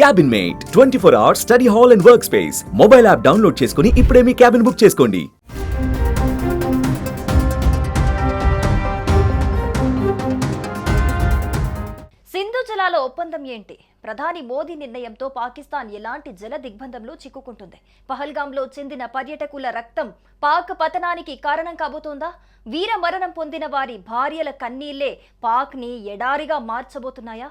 Cabin mate twenty four hours study hall and work space mobile app download చేసుకుని ఇప్పుడే మీ cabin book చేసుకోండి. సింధు జలాల ఒప్పందం ఏంటి? ప్రధాని మోదీ నిర్ణయంతో పాకిస్తాన్ ఎలాంటి జల దిగ్బంధంలో చిక్కుకుంటుంది? పహల్గాంలో చెందిన పర్యటకుల రక్తం పాక్ పతనానికి కారణం కాబోతోందా? వీర మరణం పొందిన వారి భార్యల కన్నీళ్ళే పాక్ని ఎడారిగా మార్చబోతున్నాయా?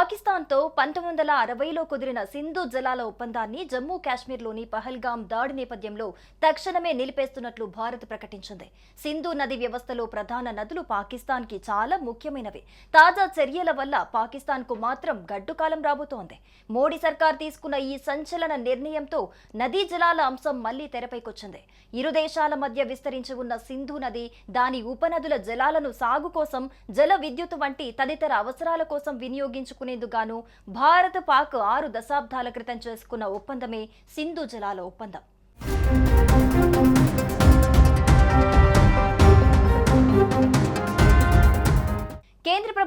పాకిస్తాన్తో పంతొమ్మిది వందల అరవైలో కుదిరిన సింధు జలాల ఒప్పందాన్ని జమ్మూ కాశ్మీర్లోని పహల్గాం దాడి నేపథ్యంలో తక్షణమే నిలిపేస్తున్నట్లు భారత్ ప్రకటించింది. సింధు నది వ్యవస్థలో ప్రధాన నదులు పాకిస్తాన్కి చాలా ముఖ్యమైనవి. తాజా చర్యల వల్ల పాకిస్తాన్కు మాత్రం గడ్డుకాలం రాబోతోంది. మోడీ సర్కార్ తీసుకున్న ఈ సంచలన నిర్ణయంతో నదీ జలాల అంశం మళ్ళీ తెరపైకొచ్చింది. ఇరు దేశాల మధ్య విస్తరించి ఉన్న సింధు నది దాని ఉపనదుల జలాలను సాగు కోసం జల విద్యుత్ వంటి తదితర అవసరాల కోసం వినియోగించుకునేందుకు భారత్ పాక్ ఆరు దశాబ్దాల క్రితం చేసుకున్న ఒప్పందమే సింధు జలాల ఒప్పందం.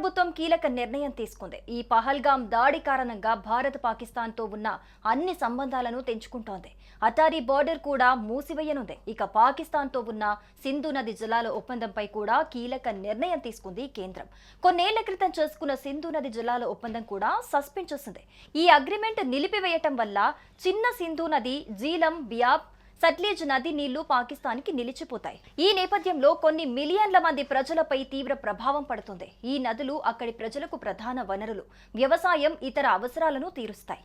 ప్రభుత్వం కీలక నిర్ణయం తీసుకుంది. ఈ పహల్గాం దాడి కారణంగా భారత్ పాకిస్తాన్తో ఉన్న అన్ని సంబంధాలను తెంచుకుంటోంది. అటారీ బార్డర్ కూడా మూసివేయనుంది. ఇక పాకిస్తాన్తో ఉన్న సింధు నది జలాల ఒప్పందంపై కూడా కీలక నిర్ణయం తీసుకుంది కేంద్రం. కొన్నేళ్ళ క్రితం చేసుకున్న సింధు నది జలాల ఒప్పందం కూడా సస్పెండ్ చేసింది. ఈ అగ్రిమెంట్ నిలిపివేయటం వల్ల చిన్న సింధు నది జీలం బియాబ్ సట్లేజ్ నది నీళ్ళు పాకిస్తాన్కి నిలిచిపోతాయి. ఈ నేపథ్యంలో కొన్ని మిలియన్ల మంది ప్రజలపై తీవ్ర ప్రభావం పడుతుంది. ఈ నదులు అక్కడి ప్రజలకు ప్రధాన వనరులు. వ్యవసాయం ఇతర అవసరాలను తీరుస్తాయి.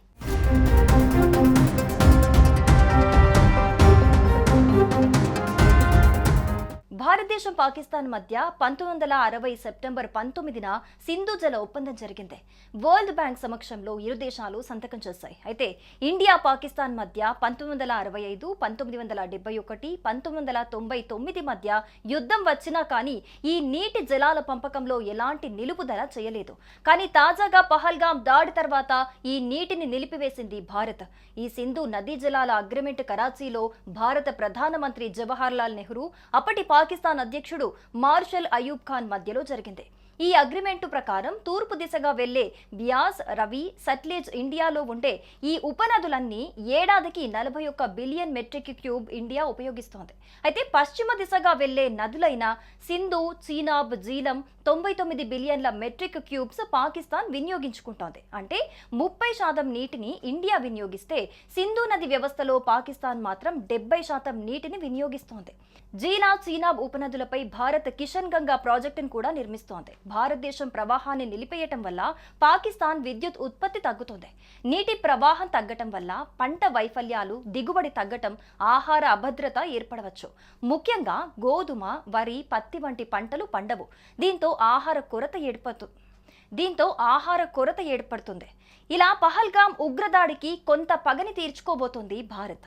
భారతదేశం పాకిస్తాన్ మధ్య పంతొమ్మిది వందల అరవై సెప్టెంబర్ పంతొమ్మిదిన సింధు జల ఒప్పందం జరిగింది. వరల్డ్ బ్యాంక్ సమక్షంలో ఇరు దేశాలు సంతకం చేశాయి. అయితే ఇండియా పాకిస్తాన్ మధ్య పంతొమ్మిది వందల అరవై ఐదు పంతొమ్మిది వందల డెబ్బై ఒకటి పంతొమ్మిది వందల తొంభై తొమ్మిది మధ్య యుద్ధం వచ్చినా కానీ ఈ నీటి జలాల పంపకంలో ఎలాంటి నిలుపుదల చేయలేదు. కానీ తాజాగా పహల్గాం దాడి తర్వాత ఈ నీటిని నిలిపివేసింది భారత్. ఈ సింధు నదీ జలాల అగ్రిమెంట్ కరాచీలో భారత ప్రధానమంత్రి జవహర్లాల్ నెహ్రూ అప్పటి పాకిస్తాన్ అధ్యక్షుడు మార్షల్ అయూబ్ ఖాన్ మధ్యలో జరిగింది. ఈ అగ్రిమెంటు ప్రకారం తూర్పు దిశగా వెళ్ళే బియాస్ రవి సట్లేజ్ ఇండియాలో ఉండే ఈ ఉపనదులన్నీ ఏడాదికి నలభై ఒక్క బిలియన్ మెట్రిక్ క్యూబ్ ఇండియా ఉపయోగిస్తోంది. అయితే పశ్చిమ దిశగా వెళ్ళే నదులైన సింధు చీనాబ్ జీలం తొంభై తొమ్మిది బిలియన్ల మెట్రిక్ క్యూబ్స్ పాకిస్తాన్ వినియోగించుకుంటోంది. అంటే ముప్పై శాతం నీటిని ఇండియా వినియోగిస్తే సింధు నది వ్యవస్థలో పాకిస్తాన్ మాత్రం డెబ్బై శాతం నీటిని వినియోగిస్తోంది. జీలా చీనాబ్ ఉపనదులపై భారత్ కిషన్ గంగా ప్రాజెక్టును కూడా నిర్మిస్తోంది. భారతదేశం ప్రవాహాన్ని నిలిపేయటం వల్ల పాకిస్తాన్ విద్యుత్ ఉత్పత్తి తగ్గుతుంది. నీటి ప్రవాహం తగ్గటం వల్ల పంట వైఫల్యాలు దిగుబడి తగ్గటం ఆహార అభద్రత ఏర్పడవచ్చు. ముఖ్యంగా గోధుమ వరి పత్తి వంటి పంటలు పండవు. దీంతో ఆహార కొరత ఏర్పడుతుంది దీంతో ఆహార కొరత ఏర్పడుతుంది. ఇలా పహల్గాం ఉగ్రదాడికి కొంత పగని తీర్చుకోబోతోంది భారత్.